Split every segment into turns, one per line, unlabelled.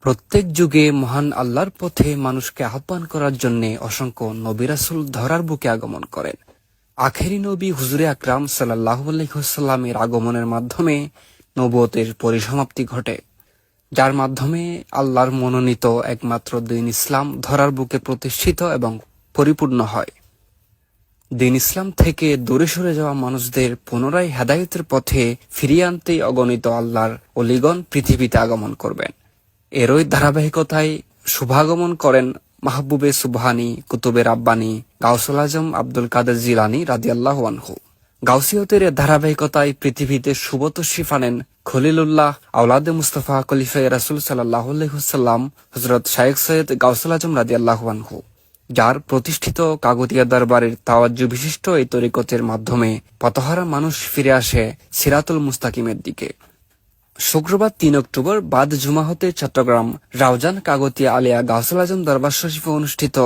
প্রত্যেক যুগে মহান আল্লাহর পথে মানুষকে আহ্বান করার জন্য অসংখ্য নবিরাসুল ধরার বুকে আগমন করেন। আখেরি নবী হুজুরে আকরাম সাল্লাহ আলহিহসাল্লামের আগমনের মাধ্যমে নবতের পরিসমাপ্তি ঘটে, যার মাধ্যমে আল্লাহর মনোনীত একমাত্র দিন ইসলাম ধরার বুকে প্রতিষ্ঠিত এবং পরিপূর্ণ হয়। দিন ইসলাম থেকে দূরে সরে যাওয়া মানুষদের পুনরায় হেদায়তের পথে ফিরিয়ে আনতেই অগণিত আল্লাহর অলিগণ পৃথিবীতে আগমন করবেন। এরই ধারাবাহিকতায় শুভাগমন করেন মাহবুবে সুবহানি, কুতুবে রাব্বানি, গাউসুল আজম আব্দুল কাদের জিলানি রাদিয়াল্লাহু আনহু। গাউসিয়তের ধারাবাহিকতায় পৃথিবীতে সুবত শিফানেন খলিলুল্লাহ আউলাদে মুস্তফা খলিফায় রাসুল সাল্লাহ সাল্লাম হজরত শায়েখ সৈয়দ গাউসুল আজম রাদিয়াল্লাহু আনহু। যার প্রতিষ্ঠিত কাগতিয়া দরবারের তাওয়াজ্য বিশিষ্ট এই তরিকতের মাধ্যমে পতহারা মানুষ ফিরে আসে সিরাতুল মুস্তাকিমের দিকে। শুক্রবার তিন অক্টোবর বাদ জুমা হতে চট্টগ্রাম রাউজান কাগতিয়া আলিয়া গাউসুল আজম দরবার শরীফে অনুষ্ঠিত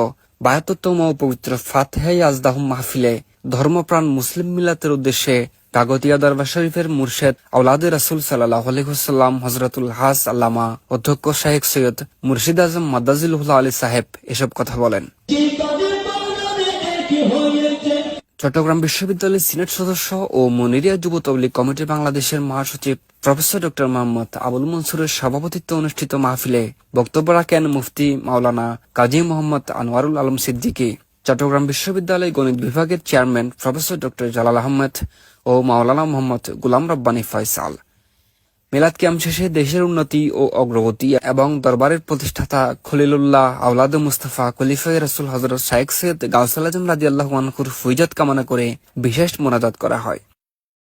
বায়াততম ও পবিত্র ফাতেহাই আজদাহ মাহফিলে ধর্মপ্রাণ মুসলিম মিলাতের উদ্দেশ্যে কাগতিয়া দরবার শরীফের মুর্শেদ আউলাদে রাসুল সাল্লাহ আলহিহাল্লাম হজরতুল হাস আল্লামা অধ্যক্ষ শাহেক সৈয়দ মুর্শিদ আজম মাদাজিলুল্লাহ আলী সাহেব এসব কথা বলেন। চট্টগ্রাম বিশ্ববিদ্যালয়ের সিনেট সদস্য ও মনিরিয়া যুব তবলিগ কমিটি বাংলাদেশের মহাসচিব প্রফেসর ডক্টর মোহাম্মদ আবুল মনসুরের সভাপতিত্বে অনুষ্ঠিত মাহফিলে বক্তব্য রাখেন মুফতি মাওলানা কাজী মোহাম্মদ আনোয়ারুল আলম সিদ্দিকী। চট্টগ্রাম বিশ্ববিদ্যালয় গণিত বিভাগের chairman professor doctor Jalal Ahmed ও মাওলানা মোহাম্মদ গুলাম রব্বানী ফয়সাল। মিলাদ ক্যাম্প শেষে দেশের উন্নতি ও অগ্রগতি এবং দরবারের প্রতিষ্ঠাতা খলিলুল্লাহ আউলাদ মুস্তাফা খলিফাই রসুল হজরত শাহেক সৈয়দ গাউসাল আজম রাজি আল্লাহ ফুইজাত কামনা করে বিশেষ মোনাজাত করা হয়।